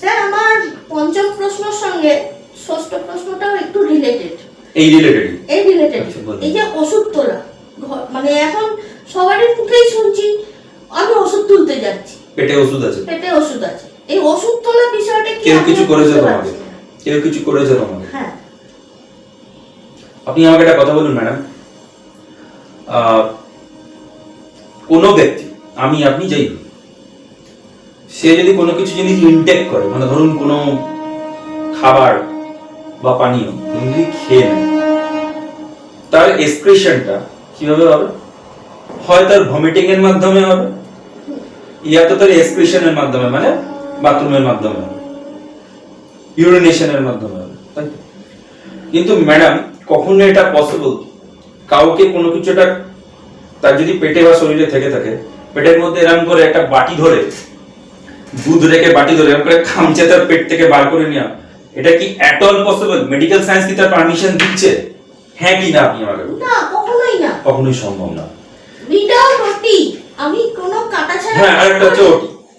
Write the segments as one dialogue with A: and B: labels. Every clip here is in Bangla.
A: স্যার আমার পঞ্চম প্রশ্নের সঙ্গে ষষ্ঠ প্রশ্নটাও একটু রিলেটেড
B: এই রিলেটেড
A: এই রিলেটেড
B: আচ্ছা,
A: এই যে ওষুধ তোলা মানে এখন সবারই মুখেই শুনছি আমি ওষুধ তুলতে যাচ্ছি।
B: পেটে ওষুধ আছে।
A: পেটে ওষুধ আছে। এই ওষুধ তোলা বিষয়টা কি
B: কেউ কিছু করেছে তোমাকে? কেউ কিছু করেছে তোমাকে?
A: হ্যাঁ।
B: আপনি আমাকে একটা কথা বলুন ম্যাডাম। কোনো ব্যক্তি আমি আপনি যাই হোক, সে যদি কোনো কিছু জিনিস ইনটেক করে মানে ধরুন কোনো খাবার বা পানীয় যদি খেয়ে নেয়, তার এক্সপ্রেশনটা কীভাবে হবে? হয় তার ভমিটিং এর মাধ্যমে হবে, ইয়া তো তার এক্সপ্রেশনের মাধ্যমে মানে বাথরুমের মাধ্যমে হবে ইউরিনেশনের মাধ্যমে হবে কিন্তু ম্যাডাম কখনো এটা পসিবল কাউকে কোনো কিছুটা তার যদি পেটে বা শরীরে থেকে থাকে, পেটের মধ্যে এরকম করে একটা বাটি ধরে দুধ রেখে বাটি ধরে এরকম করে খামচে তার পেট থেকে বার করে নেওয়া এটা কি at all possible medical science কি তার পারমিশন দিচ্ছে? হ্যাঁ কি না আপনি আমাকে
A: না কখনোই না।
B: কখনোই সম্ভব না।
A: উইদাউট রুটি আমি কোনো কাটা ছাড়া
B: হ্যাঁ আরেকটা ওটি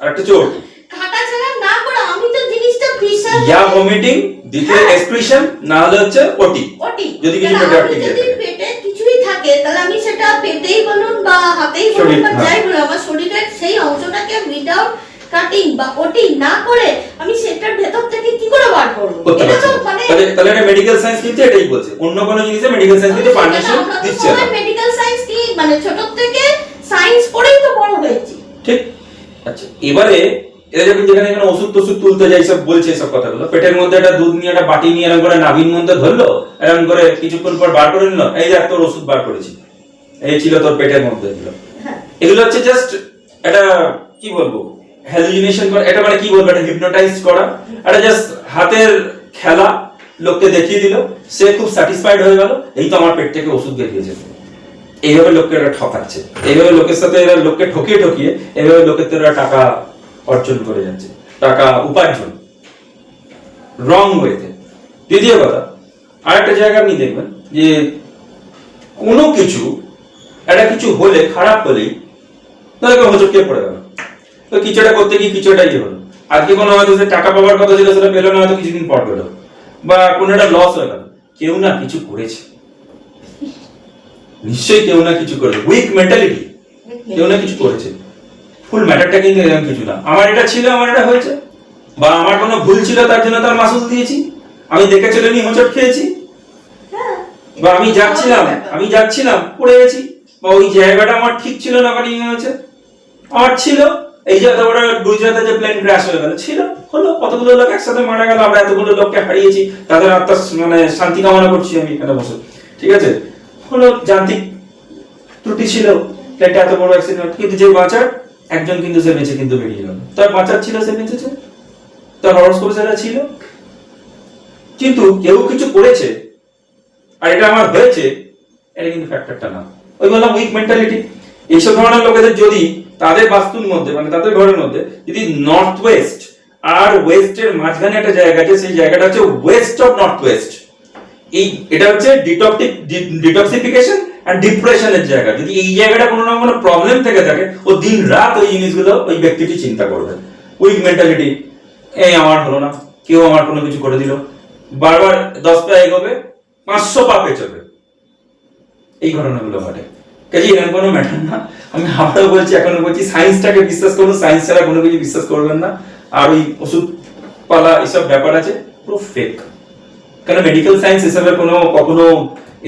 B: আরেকটা ওটি
A: কাটা ছাড়া না করে আমি তো জিনিসটা বিশ্বাস
B: ইয়া ভমিটিং দ্বিতীয়
A: হ্যাঁ।
B: এক্সপ্রেশন না হলে হচ্ছে ওটি।
A: ওটি।
B: যদি কিছু পেটে আটকে
A: যদি পেটে কিছুই থাকে তাহলে আমি সেটা পেটেই বলুন বা হাতেই বলুন বা
B: হ্যাঁ।
A: যাই বলুন আমার শরীরের সেই অংশটাকে উইদাউট কাটিং বা ওটি না করে আমি সেটার ভেতর থেকে কি করে বার করব? এটা তো মানে
B: তাহলে এটা মেডিকেল সায়েন্স কিন্তু এটাই বলছে। অন্য কোনো জিনিসে মেডিকেল সায়েন্স পারমিশন দিচ্ছে না।
A: মেডিকেল সায়েন্স কি মানে ছোট থেকে সায়েন্স পড়েই তো বড় হয়েছি।
B: ঠিক। আচ্ছা এবারে এরা যখন যেখানে এখানে ওষুধ টষুধ তুলতে যায় সব বলছে সব কথাগুলো। পেটের মধ্যে একটা দুধ নিয়ে একটা বাটি নিয়ে এরকম করে নাভির মধ্যে ধরলো এরকম করে কিছুক্ষণ পর বার করে নিল। এই দেখ তোর ওষুধ বার করেছি। এই ছিল তোর পেটের মধ্যে এগুলো।
A: হ্যাঁ।
B: এগুলো হচ্ছে জাস্ট এটা কি বলব? হ্যালুজিনেশন করা, এটা মানে কি বলব, এটা হিপনোটাইজ করা। এটা জাস্ট হাতের খেলা, লোককে দেখিয়ে দিল, সে খুব স্যাটিসফাইড হয়ে গেল, এই তো আমার পেট থেকে ওষুধ বেরিয়েছে এইভাবে লোককে এরা ঠকাচ্ছে, এইভাবে লোকের সাথে এরা লোককে ঠকিয়ে ঠকিয়ে, এইভাবে লোকের তো এরা টাকা অর্জন করে যাচ্ছে, টাকা উপার্জন। রং ওয়েতে দ্বিতীয় কথা, আরেকটা জায়গা আপনি দেখবেন যে কোনো কিছু, একটা কিছু হলে, খারাপ হলেই, তাহলে হোঁচটকে পড়ে তো কিছুটা করতে গিয়ে কিছুটা ইয়ে হলো। আজকে কোনো হয়তো সে টাকা পাওয়ার কথা ছিল সেটা পেল না হয়তো কিছুদিন পর পেল। বা কোনো একটা লস হয়ে গেল। কেউ না কিছু করেছে। নিশ্চয়ই কেউ না কিছু করেছে। উইক মেন্টালিটি কেউ না কিছু করেছে। ফুল ম্যাটারটা কিন্তু এরকম কিছু না। আমার এটা ছিল আমার এটা হয়েছে। বা আমার কোনো ভুল ছিল তার জন্য তার মাসুল দিয়েছি। আমি দেখে চলে নি হোঁচট খেয়েছি।
A: হ্যাঁ।
B: বা আমি যাচ্ছিলাম আমি যাচ্ছিলাম পড়ে গেছি বা ওই জায়গাটা আমার ঠিক ছিল না কাটিং হয়েছে। আমার ছিল। এই যে এত বড় যে প্লেন ক্র্যাশ হয়ে গেল ছিল, হলো, কতগুলো লোক একসাথে মারা গেল, আমরা এতগুলো লোককে হারিয়েছি, তাদের আত্মার মানে শান্তি কামনা করছি আমি এখানে বসে ঠিক আছে? হলো, যান্ত্রিক ত্রুটি ছিল প্লেনটা এত বড় অ্যাক্সিডেন্ট কিন্তু যে বাঁচার, একজন কিন্তু সে বেঁচে কিন্তু বেরিয়ে গেল। তার বাঁচার ছিল, সে বেঁচেছে? তার হরস্কোপ সেটা ছিল? কিন্তু কেউ কিছু করেছে, আর এটা আমার হয়েছে, এটা কিন্তু ফ্যাক্টরটা না। ওই বললাম উইক মেন্টালিটি এইসব ধরনের লোকেদের যদি তাদের বাস্তুর মধ্যে মানে তাদের ঘরের মধ্যে, যদি নর্থ ওয়েস্ট আর ওয়েস্টের মাঝখানে একটা জায়গা আছে, সেই জায়গাটা হচ্ছে ওয়েস্ট অফ নর্থ ওয়েস্ট এই, এটা হচ্ছে ডিটক্টিক ডিটক্সিফিকেশন আর ডিপ্রেশনের জায়গা। যদি এই জায়গাটা কোনো না কোনো প্রবলেম থেকে থাকে, ও দিন রাত ওই জিনিসগুলো ওই ব্যক্তিটি চিন্তা করবে। উইক মেন্টালিটি এই আমার হলো না। কেউ আমার কোনো কিছু করে দিল। বারবার দশ পা এগোবে, পাঁচশো পা পেছবে। এই ঘটনাগুলো ঘটে। কাজে এরকম কোনো ম্যাটার না। আমি আবারও বলছি, এখনও বলছি সায়েন্সটাকে বিশ্বাস করুন সায়েন্স ছাড়া কোনো কিছু বিশ্বাস করবেন না। আর ওই ওষুধ পালা এসব ব্যাপার আছে, পুরো ফেক কেন মেডিকেল সায়েন্স হিসাবে কোনো, কখনো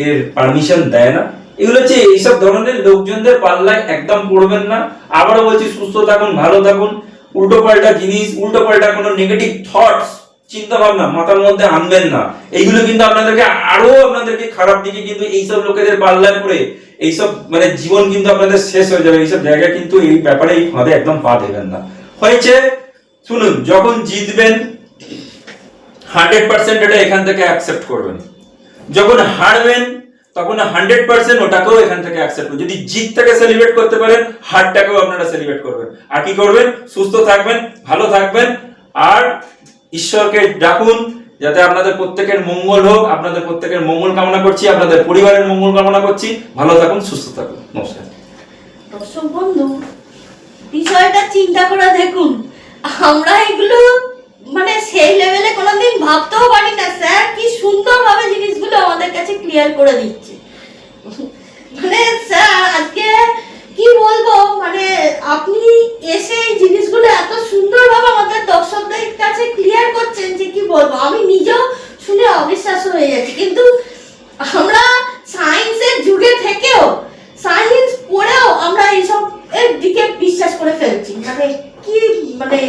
B: এর পারমিশন দেয় না। এগুলো হচ্ছে এইসব ধরনের লোকজনদের পাল্লায় একদম পড়বেন না। আবারও বলছি, সুস্থ থাকুন, ভালো থাকুন। উল্টো পাল্টা জিনিস, উল্টো পাল্টা কোনো নেগেটিভ থটস চিন্তা ভাবনা মাথার মধ্যে আনবেন না। এইগুলো কিন্তু আপনাদেরকে আরও আপনাদেরকে খারাপ দিকে কিন্তু এইসব লোকেদের পাল্লায় পড়ে, এইসব মানে জীবন কিন্তু আপনাদের শেষ হয়ে যাবে, এইসব জায়গা কিন্তু এই ব্যাপারে, এই ফাঁদে একদম পা দেবেন না। হয়েছে, শুনুন, যখন জিতবেন, হান্ড্রেড পার্সেন্ট এটা এখান থেকে অ্যাকসেপ্ট করবেন। যখন হারবেন, তখন হান্ড্রেড পার্সেন্ট ওটাকেও এখান থেকে অ্যাকসেপ্ট করবেন। যদি জিতটাকে সেলিব্রেট করতে পারেন, হারটাকেও আপনারা সেলিব্রেট করবেন। আর কি করবেন? সুস্থ থাকবেন, ভালো থাকবেন, আর ঈশ্বরকে ডাকুন, যাতে আপনাদের প্রত্যেকের মঙ্গল হোক, আপনাদের প্রত্যেকের মঙ্গল কামনা করছি, আপনাদের পরিবারের মঙ্গল কামনা করছি। ভালো থাকুন, সুস্থ থাকুন। নমস্কার।
A: দর্শক বন্ধু, বিষয়টা চিন্তা করে দেখুন। আমরা এগুলো মানে সেই লেভেলে কোনোদিন ভাবতেও পারি না, স্যার, কি সুন্দরভাবে জিনিসগুলো আমাদের কাছে ক্লিয়ার করে দিচ্ছে। মানে স্যার, আজকে কি বলব মানে আপনি এসে এই জিনিসগুলো এত সুন্দরভাবে আমাদের দর্শকদের কাছে করছেন যে কি বলব? আমি নিজেও শুনে অবিশ্বাস হয়ে যাচ্ছি। কিন্তু আমরা সায়েন্সের যুগে থেকেও সায়েন্স পড়েও আমরা এইসব এর দিকে বিশ্বাস করে ফেলছি। মানে কি মানে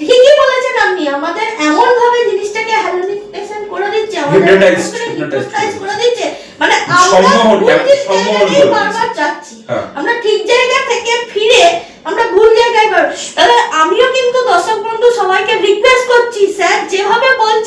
A: ঠিকই বলেছেন আপনি আমাদের এমন ভাবে জিনিসটাকে হ্যালোনিফিকেশন করে দিচ্ছে আমাদের
B: Hypnotized,
A: করে দিচ্ছে। মানে আমরা। বারবার যাচ্ছি।
B: হ্যাঁ।
A: আমরা ঠিক জায়গা থেকে ফিরে আমরা ভুল জায়গায় তাহলে আমিও কিন্তু দর্শক বন্ধু সবাইকে রিকোয়েস্ট করছি স্যার যেভাবে বলছেন